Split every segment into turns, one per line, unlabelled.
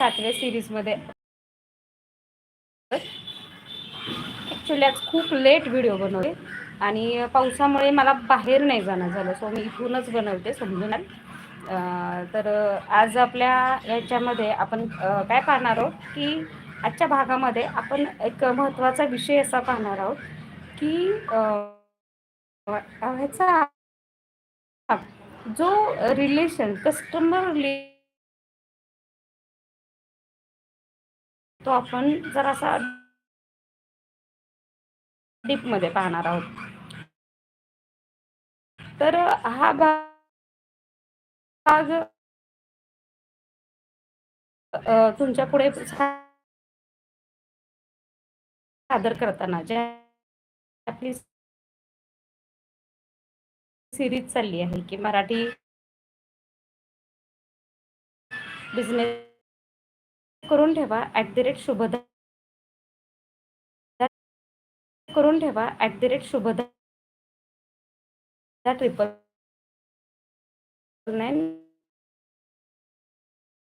सातव्या सिरीजमध्ये ॲक्च्युली आज खूप लेट व्हिडिओ बनवले. आणि पावसामुळे मला बाहेर नाही जाणं झालं सो मी इथूनच बनवते समजून तर आज आपल्या याच्यामध्ये आपण काय पाहणार आहोत की आजच्या भागामध्ये आपण एक महत्त्वाचा विषय असा पाहणार आहोत की ह्याचा जो रिलेशन कस्टमर रिले तो आपण जरासा डीपमध्ये पाहणार आहोत. तर हा भाग तुमच्यापुढे सादर करताना ज्या आपली सिरीज चालली आहे की मराठी बिझनेस करून ठेवा ॲट द रेट शुभदा करून ठेवा at the rate Shubhada triple nine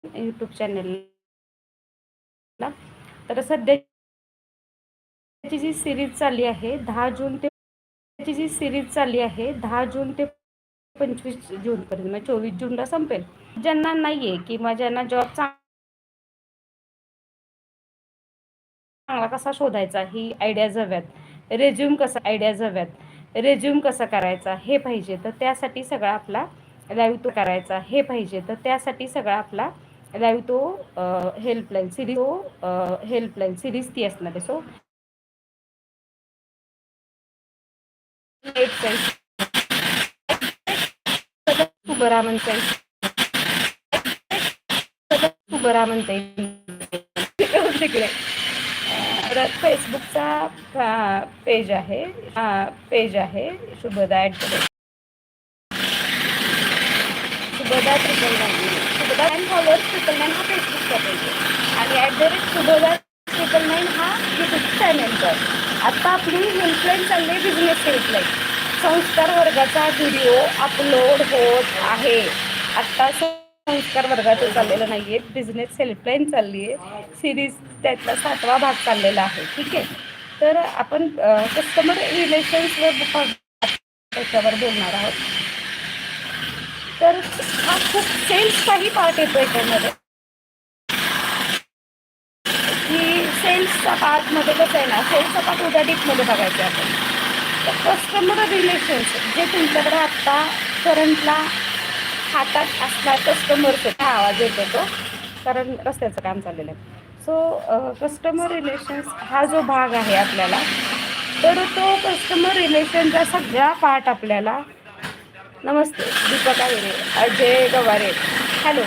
YouTube चॅनलला तर सध्याची जी सिरीज चालली आहे दहा जून ते त्याची जी सिरीज चालली आहे दहा जून ते पंचवीस जूनपर्यंत म्हणजे चोवीस जूनला संपेल. ज्यांना नाही आहे किंवा ज्यांना जॉब चांगला कसा शोधायचा? ही आयडियाज हव्यात रेझ्युम कसा आयडियाज हव्यात रेझ्युम कसा करायचा? हे पाहिजे. तर त्यासाठी सगळा आपला लाईव्ह तो करायचा. हे पाहिजे. तर त्यासाठी सगळा आपला लाईव्ह तो हेल्पलाईन सिरीज तो हेल्पलाईन सिरीज ती असणार आहे. सो उभं राहा म्हणता उभं राहा म्हणता तिकडे. परत फेसबुकचा पेज आहे. पेज आहे. Shubhada at the Shubhada triple nine Shubhada nine followers triple nine हा फेसबुकचा पेज आहे. आणि at the rate Shubhada triple nine हा युट्यूब चॅनलचा आत्ता आपली हेल्पलाईन चालली आहे बिझनेस हेल्पलाईन संस्कार वर्गाचा व्हिडिओ अपलोड होत आहे. आत्ता संस्कार वर्गाचं चाललेलं नाही आहे बिझनेस हेल्पलाईन चालली आहे सिरीज त्यातला सातवा भाग चाललेला आहे ठीक आहे? तर आपण कस्टमर रिलेशन्सवर त्याच्यावर बोलणार आहोत. तर हा खूप सेल्सचाही पार्ट येतो याच्यामध्ये की सेल्सचा पार्टमध्ये कसं आहे ना सेल्सचा पार्ट उद्या डीपमध्ये बघायचं आपण. तर कस्टमर रिलेशन्स जे तुमच्याकडे आत्ता करंटला हातात असणार कस्टमरचा आवाज येतो तो? कारण रस्त्याचं काम चाललेलं आहे. सो कस्टमर रिलेशन्स हा जो भाग आहे आपल्याला तर तो कस्टमर रिलेशनचा सगळा पार्ट आपल्याला नमस्ते दीपक आहिरे अजय गवारे. हॅलो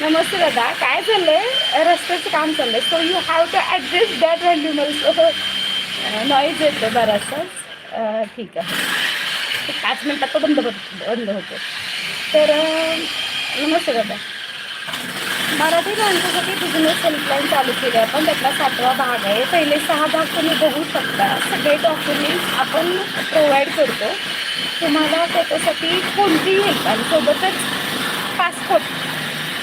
नमस्ते दादा काय चाललं आहे रस्त्याचं काम चाललं आहे so you have to adjust that व्हॅल्युमल also noise येतो बराचसा. ठीक आहे. पाच मिनटात तो बंद बंद होतो. तर नमस्ते दादा. मराठी माणसासाठी बिझनेस हेल्पलाईन चालू केली आहे आपण. त्यातला सातवा भाग आहे. पहिले सहा भाग तुम्ही बघू शकता. सगळे डॉक्युमेंट्स आपण प्रोव्हाइड करतो. तुम्हाला त्याच्यासाठी कोणतीही हेल्प आणि सोबतच पासपोर्ट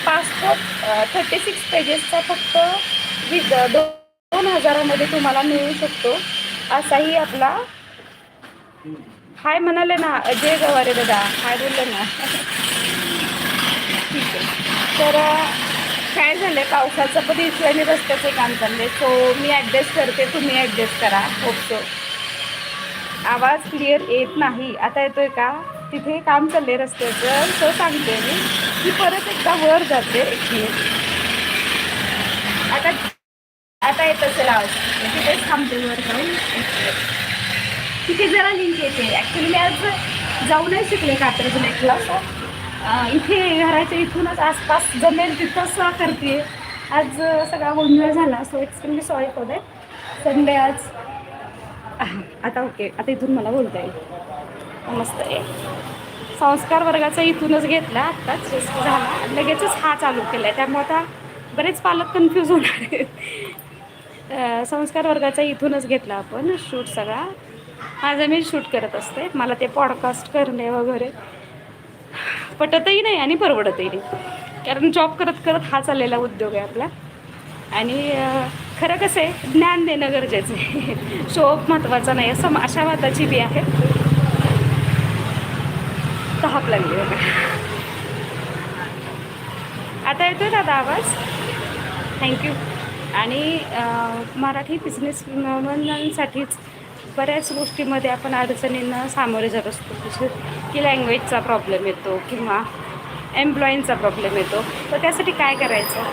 पासपोर्ट थर्टी सिक्स पेजेसचा फक्त विद दोन हजारामध्ये तुम्हाला मिळू शकतो. असाही आपला हाय म्हणाले ना अजय गवारे दादा. हाय बोलले ना. ठीक आहे. तर काय झालं आहे पावसाचं पण इश्यू आणि रस्त्याचं काम चालले सो मी ॲडजस्ट करते. तुम्ही ॲडजस्ट करा. होपतो आवाज क्लिअर येत नाही. आता येतोय का? तिथे काम चालले रस्त्याचं. सो सांगते मी. की परत एकदा वर जाते. एक मिनिट आता आता येत असेल आवाज. म्हणजे तिथेच थांबते वर जाऊन. तिथे जरा लिंक येते. ॲक्च्युली मी आज जाऊ नाही शिकले कात्रज लेकला असं इथे घराच्या इथूनच आसपास जमेल तिथंच करते आज सगळा गोंधळ झाला so extremely sorry for that Sunday आज आता ओके आता इथून मला बोलता येईल. मस्त आहे. संस्कार वर्गाचा इथूनच घेतला आत्ताच झाला. लगेचच हा चालू केला आहे त्यामुळे आता बरेच पालक कन्फ्यूज होणार आहेत. संस्कार वर्गाचा इथूनच घेतला आपण शूट सगळा. माझं मी शूट करत असते. मला ते पॉडकास्ट करणे वगैरे पटतही नाही आणि परवडतही नाही. कारण जॉब करत करत हा चाललेला उद्योग आहे आपला. आणि खरं कसं आहे ज्ञान देणं गरजेचं आहे. शोप महत्त्वाचा नाही. असं अशा मताची बी आहे. तहाप लागली बघा. आता येतोय दादा आवाज? थँक्यू आणि मराठी बिझनेस वुमनांसाठीच बऱ्याच गोष्टीमध्ये आपण अडचणींना सामोरे जात असतो. जसे की लँग्वेजचा प्रॉब्लेम येतो किंवा एम्प्लॉईंचा प्रॉब्लेम येतो. तर त्यासाठी काय करायचं?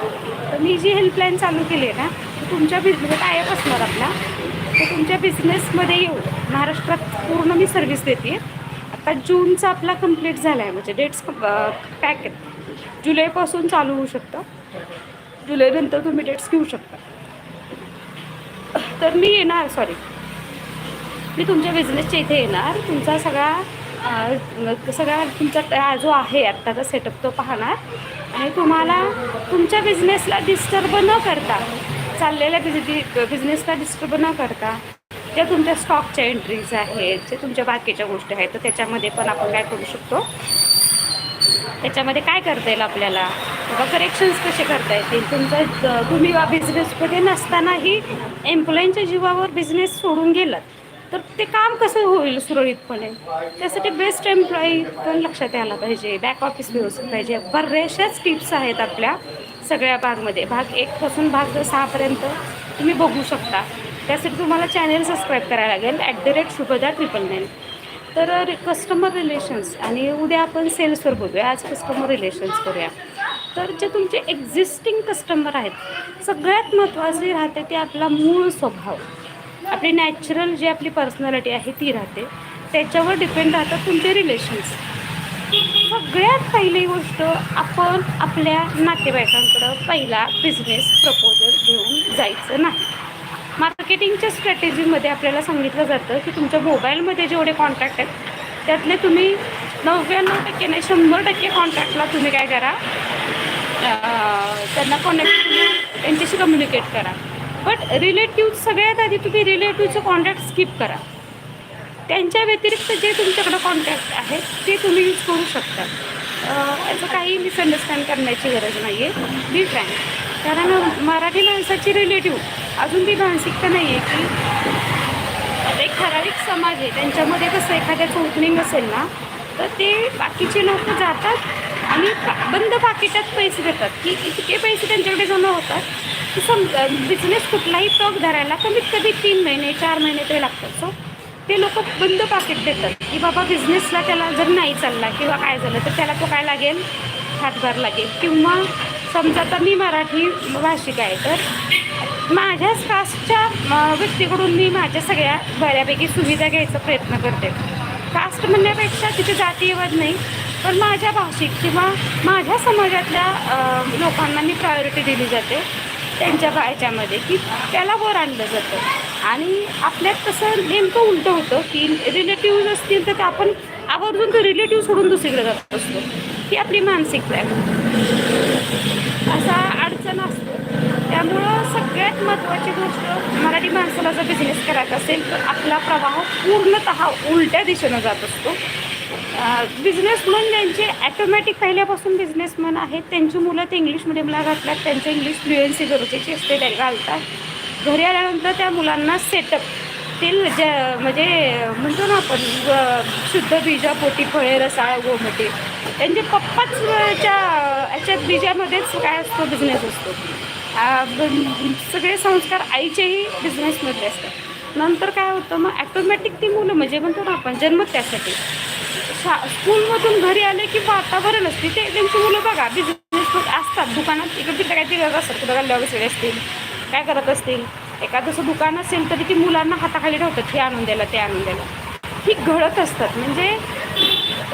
तर मी जी हेल्पलाईन चालू केली आहे ना ती तुमच्या बिझनेस म्हणजे टायप असणार आपला. तर तुमच्या बिझनेसमध्ये येऊ महाराष्ट्रात पूर्ण मी सर्व्हिस देते आता जूनचा आपला कंप्लीट झाला आहे म्हणजे डेट्स पॅक आहेत. जुलैपासून चालू होऊ शकतं. जुलैनंतर तुम्ही डेट्स घेऊ शकता. तर मी येणार सॉरी मी तुमच्या बिझनेसच्या इथे येणार. तुमचा सगळा सगळा तुमचा जो आहे आत्ताचा सेटअप तो पाहणार. आणि तुम्हाला तुमच्या बिझनेसला डिस्टर्ब न करता चाललेल्या बिझ बिझनेसला डिस्टर्ब न करता ज्या तुमच्या स्टॉकच्या एंट्रीज आहेत जे तुमच्या बाकीच्या गोष्टी आहेत तर त्याच्यामध्ये पण आपण काय करू शकतो? त्याच्यामध्ये काय करता येईल आपल्याला? किंवा करेक्शन्स कसे करता येतील? तुमचा तुम्ही बिझनेसमध्ये नसतानाही एम्प्लॉईंच्या जीवावर बिझनेस सोडून गेलात. तर ते काम कसं होईल सुरळीतपणे? त्यासाठी बेस्ट एम्प्लॉई पण लक्षात यायला पाहिजे. बॅक ऑफिस व्यवस्थित पाहिजे. बऱ्याचशाच टिप्स आहेत आपल्या सगळ्या भागमध्ये भाग एकपासून भाग सहापर्यंत तुम्ही बघू शकता. त्यासाठी तुम्हाला चॅनेल सबस्क्राईब करायला लागेल. At the rate Shubhada triple nine तर कस्टमर रिलेशन्स आणि उद्या आपण सेल्सवर बोलूया. आज कस्टमर रिलेशन्स करूया. तर जे तुमचे एक्झिस्टिंग कस्टमर आहेत सगळ्यात महत्त्वाचे राहते ते आपला मूळ स्वभाव. आपली नॅचरल जी आपली पर्सनॅलिटी आहे ती राहते. त्याच्यावर डिपेंड राहतात तुमचे रिलेशन्स सगळ्यात पहिली गोष्ट आपण आपल्या नातेवाईकांकडं पहिला बिझनेस प्रपोजल घेऊन जायचं नाही. मार्केटिंगच्या स्ट्रॅटेजीमध्ये आपल्याला सांगितलं जातं की तुमच्या मोबाईलमध्ये जेवढे कॉन्टॅक्ट आहेत त्यातले तुम्ही नव्याण्णव टक्के नाही शंभर टक्के कॉन्टॅक्टला तुम्ही काय करा त्यांना कॉन्टॅक्ट त्यांच्याशी कम्युनिकेट करा. बट रिलेटिव्ह सगळ्यात आधी तुम्ही रिलेटिव्हचं कॉन्टॅक्ट स्किप करा. त्यांच्या व्यतिरिक्त जे तुमच्याकडं कॉन्टॅक्ट आहेत ते तुम्ही यूज करू शकता. याचं काही मिसअंडरस्टँड करण्याची गरज नाही आहे बी फ्रँक कारण मराठी माणसाची रिलेटिव्ह अजून ती मानसिकता नाही आहे की आता एक ठराविक समाज आहे त्यांच्यामध्ये कसं एखाद्याचं ओपनिंग असेल ना तर ते बाकीचे लोक जातात आणि बंद पाकिटात पैसे देतात. की इतके पैसे त्यांच्याकडे जमा होतात सम बिझनेस कुठलाही टॉक धरायला कमीत कमी तीन महिने चार महिने तरी लागतात सो. ते लोक बंद पाकिट देतात की बाबा बिझनेसला त्याला जर नाही चालला किंवा काय झालं तर त्याला तो काय लागेल? हातभार लागेल. किंवा समजा आता मी मराठी भाषिक आहे तर माझ्याच कास्टच्या व्यक्तीकडून मी माझ्या सगळ्या बऱ्यापैकी सुविधा घ्यायचा प्रयत्न करते. कास्ट म्हणण्यापेक्षा तिथे जातीयवाद नाही पण माझ्या भाषिक किंवा माझ्या समाजातल्या लोकांना मी प्रायोरिटी दिली जाते. त्यांच्या ह्याच्यामध्ये की त्याला वर आणलं जातं. आणि आपल्यात कसं नेमकं उलटं होतं की रिलेटिव्ह असतील तर ते आपण आवर्जून तर रिलेटिव्ह सोडून दुसरीकडे जात असतो. ही आपली मानसिकता आहे असा अडचण असतो. त्यामुळं सगळ्यात महत्त्वाची गोष्ट मराठी माणसाला जर बिझनेस करायचा असेल तर आपला प्रवाह पूर्णतः उलट्या दिशेनं जात असतो. बिझनेसमन ज्यांचे ॲटोमॅटिक पहिल्यापासून बिझनेसमन आहेत. त्यांची मुलं ते इंग्लिश मिडियमला घातल्यात. त्यांचं इंग्लिश फ्लुएन्सी गरजेची असते. त्या घालतात. घरी आल्यानंतर त्या मुलांना सेटअप ते ज म्हणजे म्हणतो ना आपण शुद्ध बीजा पोटी फळे रसाळ गोमटे. त्यांचे पप्पाच याच्या याच्यात बीजामध्येच काय असतो बिझनेस असतो. सगळे संस्कार आईचेही बिझनेसमध्ये असतात. नंतर काय होतं मग ॲटोमॅटिक ती मुलं म्हणजे म्हणतो ना आपण जन्मत त्यासाठी. शा स्कूलमधून घरी आले की वातावरण असते. ते त्यांची मुलं बघा बिझनेस असतात. दुकानात इकडे तिकडे काहीतरी करत असतात कुठं गल्ल्या वगैरे असतील काय करत असतील. एखादंसं दुकान असेल तरी ती मुलांना हाताखाली ठेवतात. हे आणून द्यायला ते आणून द्यायला. ही घडत असतात. म्हणजे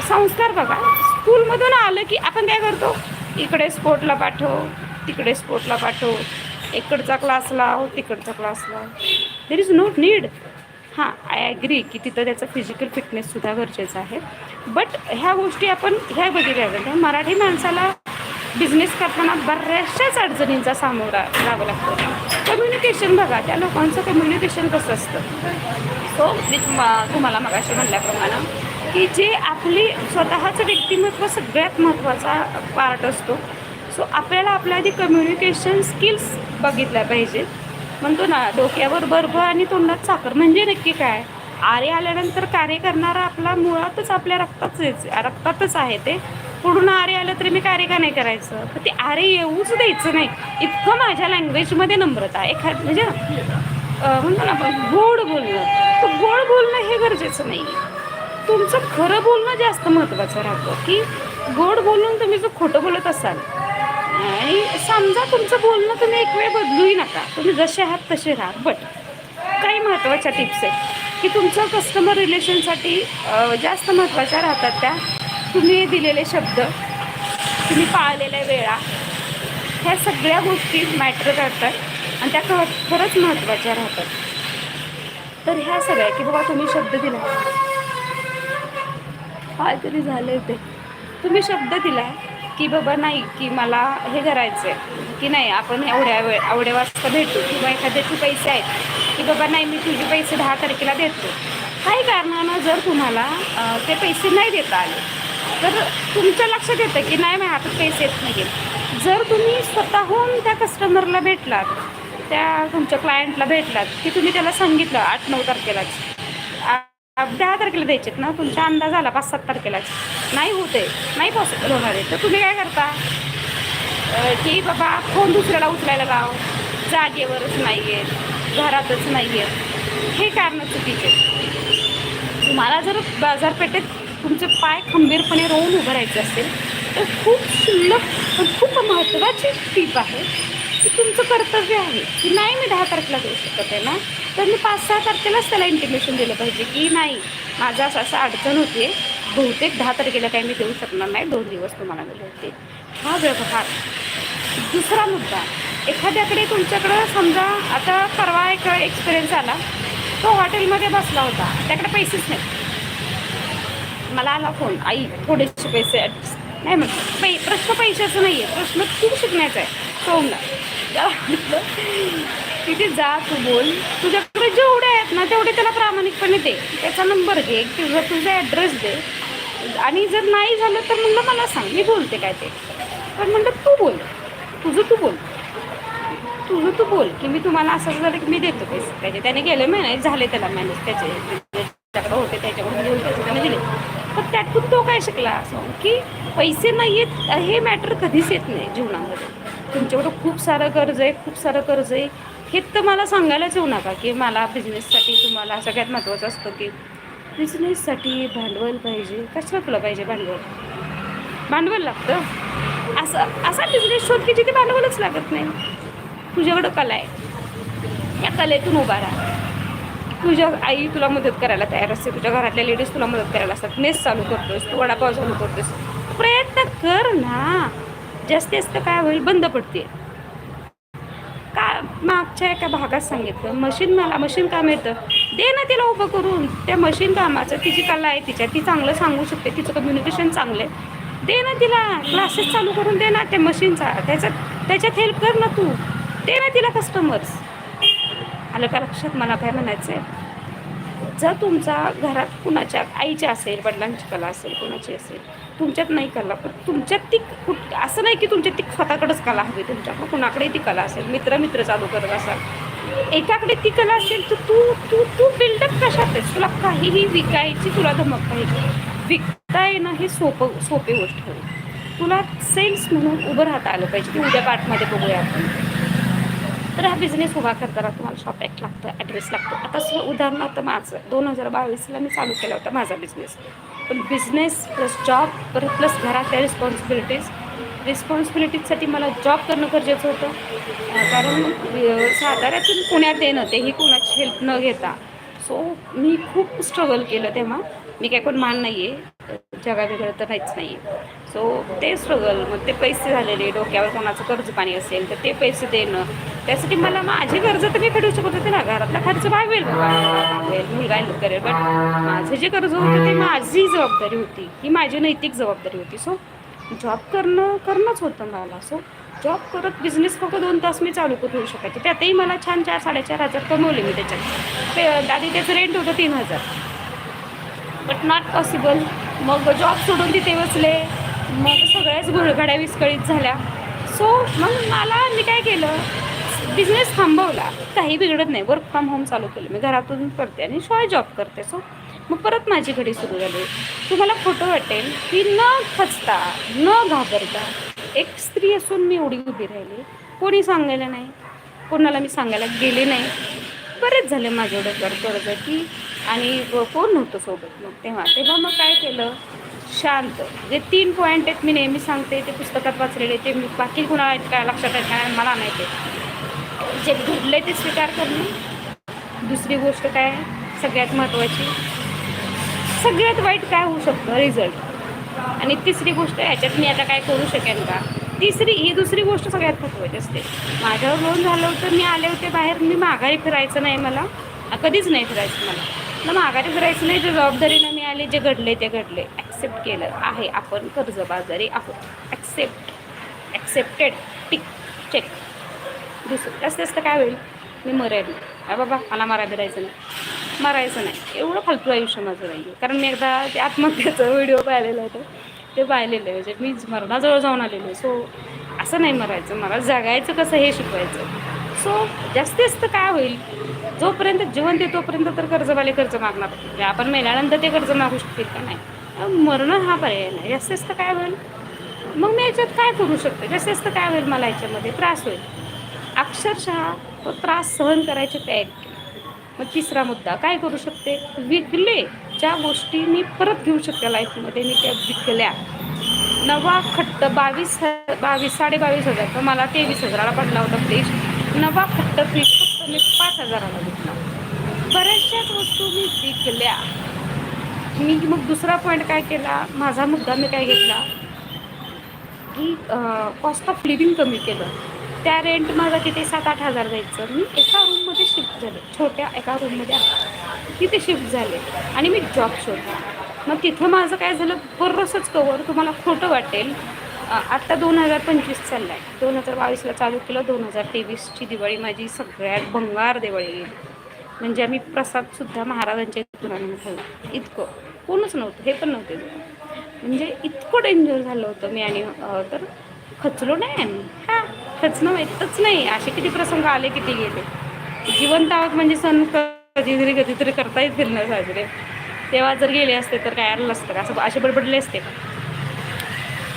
संस्कार बघा. स्कूलमधून आलं की आपण काय करतो? इकडे स्पोर्टला पाठव तिकडे स्पोर्टला पाठव. इकडचा क्लास लाव तिकडचा क्लास लाव. देर इज नो नीड हां आय ॲग्री की तिथं त्याचं फिजिकल फिटनेससुद्धा गरजेचं आहे. बट ह्या गोष्टी आपण ह्या बघितल्या जातात म्हणजे मराठी माणसाला बिझनेस करताना बऱ्याचशाच अडचणींचा सामोरा जावं लागतं. कम्युनिकेशन बघा त्या लोकांचं कम्युनिकेशन कसं असतं? सो मी तुम्हाला तुम्हाला मगाशी म्हणल्याप्रमाणे की जे आपली स्वतःचं व्यक्तिमत्व सगळ्यात महत्त्वाचा पार्ट असतो. सो आपल्याला आपल्या आधी कम्युनिकेशन स्किल्स बघितल्या पाहिजेत. म्हणतो ना डोक्यावर बर्फ आणि तोंडात साखर. म्हणजे नक्की काय? आरे आल्यानंतर कार्य करणारा आपला मुळातच आपल्या रक्ताच रक्तातच आहे ते. पुढून आरे आलं तरी मी कार्य का नाही करायचं? तर ते आरे येऊच द्यायचं नाही. इतकं माझ्या लँग्वेजमध्ये नम्रता एखाद म्हणजे म्हणतो ना आपण गोड बोलणं. तर गोड बोलणं हे गरजेचं नाही. तुमचं खरं बोलणं जास्त महत्त्वाचं राहतं. की गोड बोलून तुम्ही जर खोटं बोलत असाल समजा तुमचं बोलणं तुम्ही एक वेळ बदलूही नका. तुम्ही जसे आहात तसे राहा. बट काही महत्त्वाच्या टिप्स आहेत. की तुमचं कस्टमर रिलेशनसाठी जास्त महत्त्वाच्या राहतात त्या. तुम्ही दिलेले शब्द तुम्ही पाळलेल्या वेळा ह्या सगळ्या गोष्टी मॅटर करतात आणि त्या ख खरंच महत्त्वाच्या राहतात. तर ह्या सगळ्या की बाबा तुम्ही शब्द दिला. काय तरी झालं ते. तुम्ही शब्द दिला. की बाबा नाही की मला हे करायचं आहे की नाही आपण एवढ्या वेळ एवढ्या वाजता भेटू किंवा एखाद्याचे पैसे आहेत. की बाबा नाही मी तुझे पैसे दहा तारखेला देतो. काही कारणानं जर तुम्हाला ते पैसे नाही देता आले तर तुमच्या लक्षात येतं की नाही माझ्या हातात पैसे येत नाही जर तुम्ही स्वतःहून त्या कस्टमरला भेटलात त्या तुमच्या क्लायंटला भेटलात की तुम्ही त्याला सांगितलं आठ नऊ तारखेलाच दहा तारखेला द्यायचेत ना तुमचा अंदाज आला पाच सात तारखेलाच नाही होते नाही पॉसिबल होणार आहे. तर तुम्ही काय करता? की बाबा फोन दुसऱ्याला उचलायला लाव. जागेवरच नाही आहेत घरातच नाही आहेत हे कारणं चुकीचे तुम्हाला जर बाजारपेठेत तुमचे पाय खंबीरपणे रोवून उभं राहायचं असेल तर खूप सुंदर पण खूप महत्त्वाची टीप आहे. की तुमचं कर्तव्य आहे की नाही मी दहा तारखेला देऊ शकत आहे ना? तर मी पाच सहा तारखेलाच त्याला इंटिमेशन दिलं पाहिजे की नाही माझा असं असं अडचण होते बहुतेक दहा तारखेला काही मी देऊ शकणार नाही दोन दिवस तुम्हाला दिले होते हा व्यवहार. दुसरा मुद्दा. एखाद्याकडे तुमच्याकडं समजा आता परवा एक एक्सपिरियन्स आला. तो हॉटेलमध्ये बसला होता. त्याकडे पैसेच नाही मला आला फोन आई थोडेसे पैसे नाही म्हटलं. पै प्रश्न पैशाचा नाही आहे प्रश्न खूप शिकण्याचा आहे. हो सोमनाथ त्याला म्हटलं तिथे जा तू बोल. तुझ्याकडे जेवढे आहेत ना तेवढे त्याला प्रामाणिकपणे दे. त्याचा नंबर घे तुझा तुझा ॲड्रेस दे. आणि जर नाही झालं तर म्हणलं मला सांग मी बोलते काय ते. पण म्हणलं तू बोल. तुझं तू बोल. तुझं तू बोल की मी तुम्हाला असं झालं की मी देतो पैसे. त्याचे त्याने गेले मॅनेज झाले त्याला मॅनेज त्याचे. त्याच्याकडे होते त्याच्याकडून घेऊन त्याचे त्याने दिले. पण त्यातून तो काय शिकला? असं की पैसे नाही आहेत हे मॅटर कधीच येत नाही जीवनामध्ये. तुमच्याकडं खूप सारं कर्ज आहे खूप सारं कर्ज आहे. हे तर मला सांगायलाच येऊ नका की मला बिझनेससाठी तुम्हाला सगळ्यात महत्त्वाचं असतं की बिझनेससाठी भांडवल पाहिजे. कशाला तुला पाहिजे भांडवल? भांडवल लागतं. असं असा बिझनेस शोध की जिथे भांडवलच लागत नाही. तुझ्याकडं कला आहे. या कलेतून उभा राहा. तुझ्या आई तुला मदत करायला तयार असते. तुझ्या घरातल्या लेडीज तुला मदत करायला असतात. मेस चालू करतोस तू वडापाव चालू करतोस. प्रयत्न कर ना. जास्तीत जास्त काय होईल? बंद पडते. का मागच्या एका भागात सांगितलं मशीन मला मशीन काम येतं. दे ना तिला उभं करून. त्या मशीन कामाचं तिची कला आहे तिच्या ती चांगलं सांगू शकते. तिचं कम्युनिकेशन चांगलं आहे. दे ना तिला. क्लासेस चालू करून दे ना त्या मशीनचा. त्याच्यात त्याच्यात हेल्प कर ना तू. दे ना तिला कस्टमर्स आलं का लक्षात? मला काय म्हणायचं आहे जर तुमचा घरात कुणाच्या आईच्या असेल वडिलांची कला असेल कुणाची असेल तुमच्यात नाही कला पण तुमच्यात ती कुठ असं नाही की तुमच्यात ती स्वतःकडंच कला हवी तुमच्याकडं कुणाकडे ती कला असेल मित्र मित्र चालू करत असाल. एकाकडे ती कला असेल तर तू तू तू बिल्डअप कशात आहेस? तुला काहीही विकायची तुला धमक पाहिजे विकता येणं हे सोपं सोपी गोष्ट होईल तुला सेल्स म्हणून उभं राहता आलं पाहिजे. की उद्या पाठमध्ये बघूया आपण. तर हा बिझनेस उभा करताना तुम्हाला शॉप ॲक्ट लागतं ॲड्रेस लागतो. आता स उदाहरणार्थ माझं दोन हजार बावीसला मी चालू केला होता माझा बिझनेस पण बिझनेस प्लस जॉब परत प्लस घरातल्या रिस्पॉन्सिबिलिटीज रिस्पॉन्सिबिलिटीजसाठी मला जॉब करणं गरजेचं होतं. कारण साताऱ्यातून पुण्यात येणं तेही कोणाची हेल्प न घेता. सो मी खूप स्ट्रगल केलं तेव्हा. मी काय कोण मान नाही आहे जगावेगळं तर नाहीच नाही आहे सो ते स्ट्रगल मग ते पैसे झालेले डोक्यावर कोणाचं कर्ज पाणी असेल तर ते पैसे देणं. त्यासाठी मला माझी कर्ज तर मी फेडू शकत होते ना घरातला खर्च भागवेल मुलगा हेल्प करेल बट माझं जे कर्ज होतं ते माझी जबाबदारी होती. ही माझी नैतिक जबाबदारी होती. सो जॉब करणं करणंच होतं मला. सो जॉब करत बिझनेस फक्त दोन तास मी चालू करू शकायचे त्यातही मला छान चार साडेचार हजार कमवले मी त्याच्यात. ते आधी त्याचं रेंट होतं तीन हजार. बट नॉट पॉसिबल मग जॉब सोडून तिथे बसले. मग सगळ्याच घोळघड्या विस्कळीत झाल्या. सो मग मला मी काय केलं? बिझनेस थांबवला. काही बिघडत नाही. वर्क फ्रॉम होम चालू केलं. मी घरातून करते आणि शिवाय जॉब करते. सो मग परत माझी घडी सुरू झाली. तुम्हाला खोटं वाटेल. की न खचता न घाबरता एक स्त्री असून मी एवढी उभी राहिली. कोणी सांगायला नाही. कोणाला मी सांगायला गेले नाही. बरेच झाले माझ्या डोक्यावर कर्ज की आणि कोण नव्हतं सोबत मग तेव्हा. तेव्हा मग काय केलं? शांत. जे तीन पॉईंट आहेत मी नेहमी सांगते ते पुस्तकात वाचलेले ते मी बाकी कुणाला आहेत काय लक्षात आहेत काय मला नाही ते. जे घडले ते स्वीकार करणे. दुसरी गोष्ट काय? सगळ्यात महत्त्वाची सगळ्यात वाईट काय होऊ शकतं? रिझल्ट आणि तिसरी गोष्ट याच्यात मी आता काय करू शकेन का? तिसरी ही दुसरी गोष्ट सगळ्यात महत्त्वाची असते. माझ्यावर लोन झालं होतं मी आले होते बाहेर मी माघारी फिरायचं नाही मला. कधीच नाही फिरायचं मला. मग माघारी फिरायचं नाही जे जबाबदारीनं मी आले जे घडले ते घडले. ॲक्सेप्ट केलं आहे. आपण कर्जबाजारी आहोत. ॲक्सेप्ट ॲक्सेप्टेड टिक चेक दिसत जास्त जास्त काय होईल? मी मरेल अरे बाबा मला मारा बिरायचं नाही. मारायचं नाही. एवढं फालतू आयुष्य माझं नाही आहे कारण मी एकदा ते आत्महत्याचा व्हिडिओ पाहिलेलं होता. ते पाहिलेलं आहे. म्हणजे मी मरणाजवळ जाऊन आलेलो आहे. सो असं नाही मरायचं. मला जगायचं कसं हे शिकवायचं. सो जास्तीत जास्त काय होईल? जोपर्यंत जीवन आहे तोपर्यंत तर कर्जवाले कर्ज मागणार. आपण मेल्यानंतर ते कर्ज मागू शकतील का नाही? मरणं हा पर्याय नाही. जास्तीत जास्त काय होईल? मग मी याच्यात काय करू शकते? जास्तीत जास्त काय होईल मला याच्यामध्ये? त्रास होईल. अक्षरशः तो त्रास सहन करायची तयारी मग तिसरा मुद्दा काय करू शकते? विकले ज्या गोष्टी मी परत घेऊ शकते लाईफमध्ये मी त्या विकल्या. नवा खट्ट बावीस बावीस साडेबावीस हजार तर मला तेवीस हजाराला पडला होता फ्रीज. नवा खट्ट फ्रीज. फक्त मी पाच हजाराला घेतला बऱ्याचशाच वस्तू मी विकल्या. मी मग दुसरा पॉईंट काय केला? माझा मुद्दा मी काय घेतला? की कॉस्ट ऑफ लिव्हिंग कमी केलं. त्या रेंट माझा किती सात आठ हजार जायचं. मी एका रूममध्ये शिफ्ट झाले. छोट्या एका रूममध्ये तिथे शिफ्ट झाले. आणि मी जॉब शोधला. मग तिथं माझं काय झालं? बरंचंच कवर तुम्हाला खोटं वाटेल. आत्ता दोन हजार पंचवीस चाललं आहे दोन हजार बावीसला चालू केलं दोन हजार तेवीसची दिवाळी माझी सगळ्यात भंगार दिवाळी. गेली म्हणजे आम्ही प्रसादसुद्धा महाराजांच्या इथून आणून खाल्ला इतकं. कोणच नव्हतं हे पण नव्हते. म्हणजे इतकं डेंजर झालं होतं मी आणि तर खचलो नाही आम्ही. हा खचणं माहीतच नाही. असे किती प्रसंग आले किती गेले. जिवंत आहोत म्हणजे सण कधीतरी कधीतरी करता येतील ना साजरे. तेव्हा जर गेले असते तर काय आलं असतं का असं असे बडबडले असते. का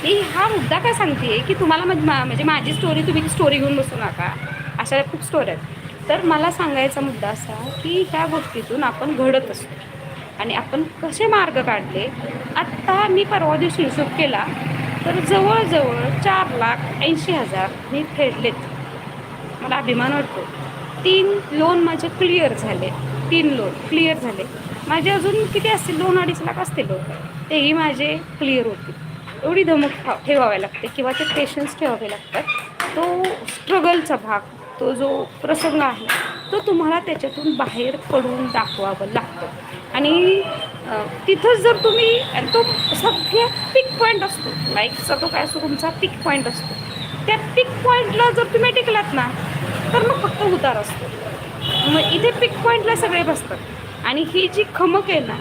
मी हा मुद्दा काय सांगते की तुम्हाला मा- म्हणजे माझी स्टोरी तुम्ही स्टोरी घेऊन बसू नका. अशा खूप स्टोरी आहेत. तर मला सांगायचा मुद्दा असा की ह्या गोष्टीतून आपण घडत असतो. आणि आपण कसे मार्ग काढले? आत्ता मी परवा दिवशी हिशोब केला तर जवळजवळ चार लाख ऐंशी हजार मी फेडलेत. मला अभिमान वाटतो. तीन लोन माझे क्लिअर झाले. तीन लोन क्लिअर झाले. माझे अजून किती असतील? दोन अडीच लाख असतील लोन तेही माझे क्लिअर होतील. एवढी धमक ठा- ठेवावी लागते किंवा ते पेशन्स ठेवावे लागतात. तो स्ट्रगलचा भाग तो जो प्रसंग आहे तो तुम्हाला त्याच्यातून बाहेर पडून दाखवावं लागतं. आणि तिथंच जर तुम्ही तो सगळ्यात पिक पॉईंट असतो. लाईफचा तो काय असतो तुमचा पिक पॉईंट असतो. त्या पिक पॉईंटला जर तुम्ही टिकलात ना तर मग फक्त उतार असतो. मग इथे पिक पॉईंटला सगळे बसतात. आणि ही जी खमक आहे ना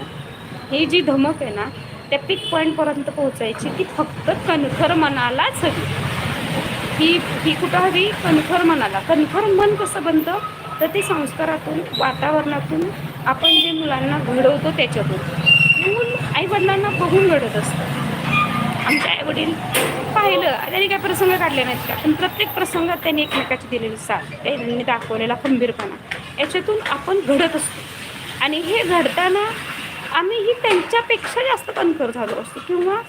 ही जी धमक आहे ना त्या पिक पॉईंटपर्यंत पोहोचायची ती फक्त कणखर मनालाच हवी. ही ही कुठं हवी? कणखर मनाला. कणखर मन कसं बनतं? तर ते संस्कारातून वातावरणातून आपण जे मुलांना घडवतो त्याच्यातून. मूल आईवडिलांना बघून घडत असतं. आमचे आईवडील पाहिलं त्यांनी काय प्रसंग काढले नाहीत का? पण प्रत्येक प्रसंगात त्यांनी एकमेकाची दिलेली साथ त्यांनी दाखवलेला खंबीरपणा. याच्यातून आपण घडत असतो. आणि हे घडताना आम्हीही त्यांच्यापेक्षा जास्त कणखर झालो असतो. किंवा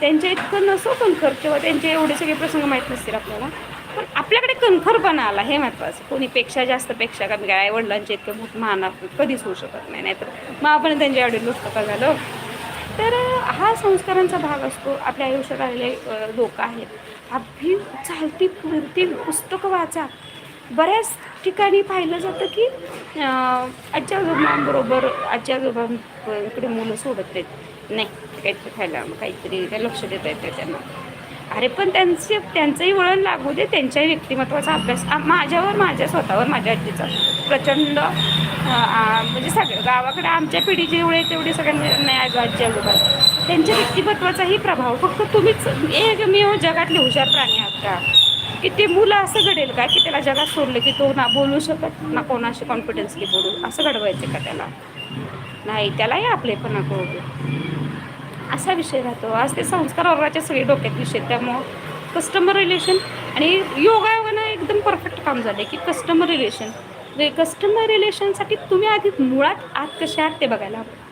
त्यांच्या इतकं नसो कणखर किंवा त्यांचे एवढे सगळे प्रसंग माहीत नसतील आपल्याला. पण आपल्याकडे कणखरपणा आला हे महत्त्वाचं. कोणीपेक्षा जास्त पेक्षा कमी काय वडिलांचे इतकं मोठं महान कधीच होऊ शकत नाही. नाहीतर मग आपण त्यांच्या एवढे पुस्तकं का झालं? तर हा संस्कारांचा भाग असतो. आपल्या आयुष्यात आलेले लोक आहेत. अभि चालती पुरती पुस्तकं वाचा. बऱ्याच ठिकाणी पाहिलं जातं की आजच्या आजी आजोबांबरोबर आजी आजोबांकडे मुलं सोडत नाहीत. नाही काहीतरी खायला काहीतरी काय लक्ष देता येतं त्यांना अरे पण त्यांचे त्यांचंही वळण लागू दे त्यांच्याही व्यक्तिमत्वाचा अभ्यास. माझ्यावर माझ्या स्वतःवर माझ्या आजीचा प्रचंड म्हणजे सगळं गावाकडे आमच्या पिढीचे एवढे तेवढे सगळ्यांना नाही आजो आजी आजोबा. त्यांच्या व्यक्तिमत्वाचाही प्रभाव. फक्त तुम्हीच एकमेव जगातले हुशार प्राणी आहात का? की ते मुलं असं घडेल का की त्याला जगात सोडलं की तो ना बोलू शकत ना कोणाशी कॉन्फिडन्स की बोलू? असं घडवायचं का त्याला? नाही त्यालाही आपले पण नको असा विषय राहतो. आज ते संस्कार वर्गाच्या सगळे डोक्यात विषय त्यामुळं कस्टमर रिलेशन आणि योगायोगानं एकदम परफेक्ट काम झालं की कस्टमर रिलेशन रे कस्टमर रिलेशनसाठी तुम्ही आधी मुळात आत कसे आहात ते बघायला हवं.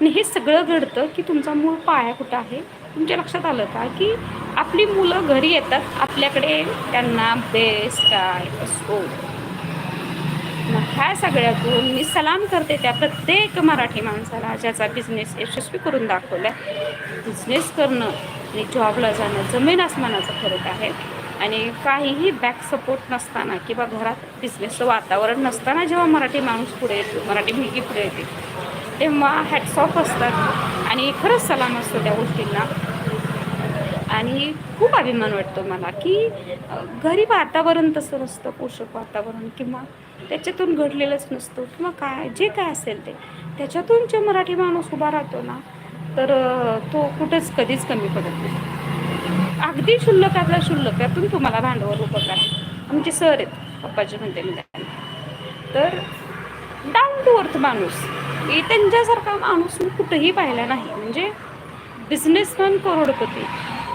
आणि हे सगळं घडतं की तुमचा मूळ पाया कुठं आहे? तुमच्या लक्षात आलं का की आपली मुलं घरी येतात आपल्याकडे त्यांना बेस्ट काय असतो. मग ह्या सगळ्यातून मी सलाम करते त्या प्रत्येक मराठी माणसाला ज्याचा बिझनेस यशस्वी करून दाखवला बिझनेस करणं आणि जॉबला जाणं जमीन आसमानाचा फरक आहे. आणि काहीही बॅक सपोर्ट नसताना किंवा घरात बिझनेसचं वातावरण नसताना जेव्हा मराठी माणूस पुढे येतो मराठी मुलगी पुढे येते तेव्हा हॅट्स ऑफ असतात. आणि खरंच सलाम असतो त्या गोष्टींना. आणि खूप अभिमान वाटतो मला की घरी वातावरण तसं नसतं पोषक वातावरण किंवा त्याच्यातून घडलेलंच नसतं किंवा काय जे काय असेल ते. त्याच्यातून जे मराठी माणूस उभा राहतो ना तर तो कुठंच कधीच कमी पडत नाही. अगदी शुल्लकातला शुल्लक त्यातून तुम्हाला भांडवल उभं करा. आमचे सर आहेत पप्पाचे म्हणते मी त्यांना. तर डाऊन टू अर्थ माणूस हे त्यांच्यासारखा माणूस मी कुठंही पाहिला नाही. म्हणजे बिझनेसमॅन करोडपती.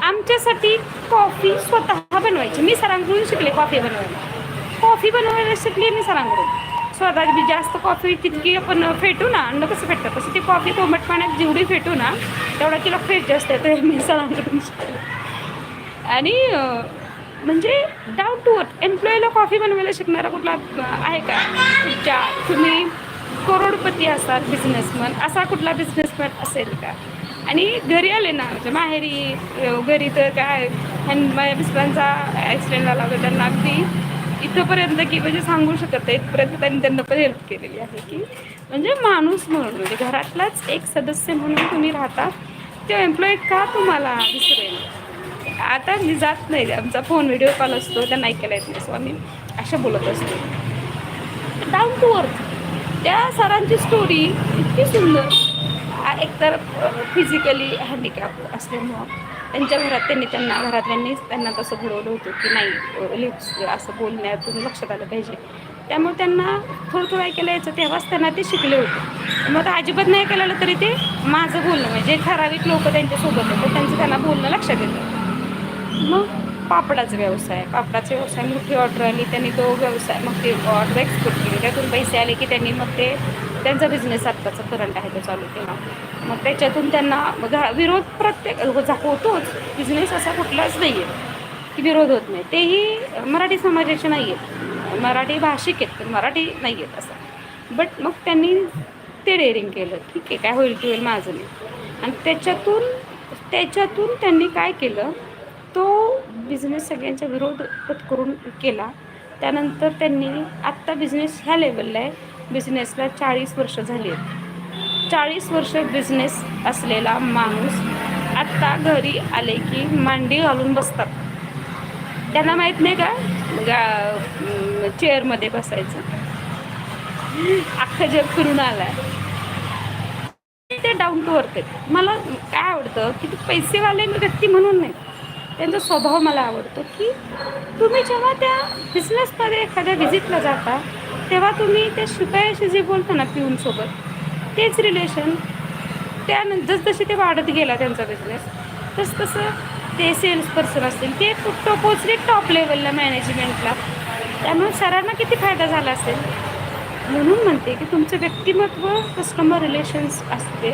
आमच्यासाठी कॉफी स्वतः बनवायची. मी सरांकडून शिकले कॉफी बनवायला. कॉफी बनवायला शिकली मी सरांकडून. स्वतः मी जास्त कॉफी तितकी आपण फेटू ना अन्न कसं फेटतं तसं ती कॉफी कोमट पाण्यात जेवढी फेटू ना तेवढा तिला फ्रेश जास्त येतो हे मी सरांकडून आणि म्हणजे डाऊन टू अर्थ एम्प्लॉईला कॉफी बनवायला शिकणारा कुठला आहे का? तुमच्या तुम्ही करोडपती असाल बिझनेसमॅन असा कुठला बिझनेसमॅन असेल का? आणि घरी आले ना म्हणजे माहेरी घरी तर काय माझ्या मिस्टरांचा ॲक्सिडेंट झाला होता त्यांना अगदी इथंपर्यंत की म्हणजे सांगू शकत नाही इथपर्यंत त्यांनी त्यांना पण हेल्प केलेली आहे की म्हणजे माणूस म्हणून म्हणजे घरातलाच एक सदस्य म्हणून तुम्ही राहता तो एम्प्लॉई का तुम्हाला विसरेल आता मी जात नाही आमचा फोन व्हिडिओ कॉल असतो त्यांना ऐकायला येत नाही सो आम्ही अशा बोलत असतो. डाऊन टू अर्थ त्या सरांची स्टोरी इतकी सुंदर. एकतर फिजिकली हँडिकॅप असल्यामुळं त्यांच्या घरात त्यांनी त्यांना घरातल्यांनीच त्यांना तसं घडवलं होतं की नाही लिप्स असं बोलण्यातून लक्षात आलं पाहिजे. त्यामुळे त्यांना थोडं थोडं ऐकायला यायचं तेव्हाच त्यांना ते शिकले होते. मग आता अजिबात नाही ऐकायला आलं तरी ते माझं बोलणं म्हणजे ठराविक लोक त्यांच्यासोबत होते त्यांचं त्यांना बोलणं लक्षात येतं. मग पापडाचा व्यवसाय पापडाचा व्यवसाय मोठी ऑर्डर आली त्यांनी तो व्यवसाय मग ते ऑर्डर एक्सपोर्ट केली. त्यातून पैसे आले की त्यांनी मग ते त्यांचा बिझनेस आत्ताचा करंट आहे तो चालू केला. मग त्याच्यातून त्यांना मग विरोध प्रत्येक होतोच. बिझनेस असा कुठलाच नाही आहे की विरोध होत नाही. तेही मराठी समाजाचे नाही आहेत मराठी भाषिक आहेत पण मराठी नाही आहेत असं बट मग त्यांनी ते डेअरिंग केलं. ठीक आहे काय होईल की होईल माझं नाही. आणि त्याच्यातून त्याच्यातून त्यांनी काय केलं? तो बिझनेस सगळ्यांच्या विरोध करून केला. त्यानंतर त्यांनी आत्ता बिझनेस ह्या लेवलला आहे. बिझनेसला चाळीस वर्ष झाली आहेत. चाळीस वर्ष बिझनेस असलेला माणूस आत्ता घरी आले की मांडी घालून बसतात. त्यांना माहीत नाही का? गा चेअरमध्ये बसायचं. अख्खं जग फिरून आलाय. ते डाऊन टू अर्थ आहेत. मला काय आवडतं की ते पैसेवाले व्यक्ती म्हणून नाही. त्यांचा स्वभाव मला आवडतो की तुम्ही जेव्हा त्या बिझनेसमध्ये एखाद्या व्हिजिटला जाता तेव्हा तुम्ही त्या शिकायशी जे बोलता ना पिऊनसोबत तेच रिलेशन त्यानंतर जसजसे ते वाढत गेला त्यांचा बिझनेस तस तसं ते सेल्स पर्सन असतील ते टो पोचले टॉप लेवलला मॅनेजमेंटला त्यामुळे सरांना किती फायदा झाला असेल? म्हणून म्हणते की तुमचं व्यक्तिमत्व कस्टमर रिलेशन्स असते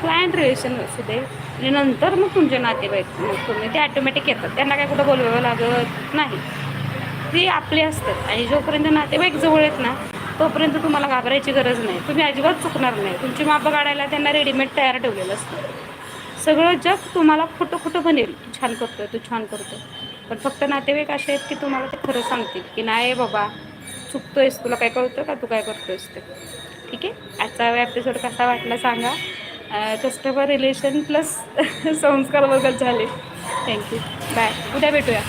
क्लायंट रिलेशन असू दे आणि नंतर मग तुमचे नातेवाईक मग तुम्ही ते ॲटोमॅटिक येतात. त्यांना काय कुठं बोलवावं लागत नाही. ते आपले असतात आणि जोपर्यंत नातेवाईक जवळ आहेत ना तोपर्यंत तुम्हाला घाबरायची गरज नाही. तुम्ही अजिबात चुकणार नाही. तुमची मापं काढायला त्यांना रेडीमेड तयार ठेवलेलं असतं. सगळं जग तुम्हाला खोटं खोटं बनेल. तू छान करतोय तू छान करतो पण फक्त नातेवाईक असे आहेत की तुम्हाला ते खरं सांगतील की नाही बाबा चुकतोयस तुला काय कळतं का? तू काय करतोयस ते? ठीक आहे? आजचा एपिसोड कसा वाटला सांगा. कस्टमर रिलेशन प्लस संस्कार वगैरे झाले. थँक्यू बाय उद्या भेटूया.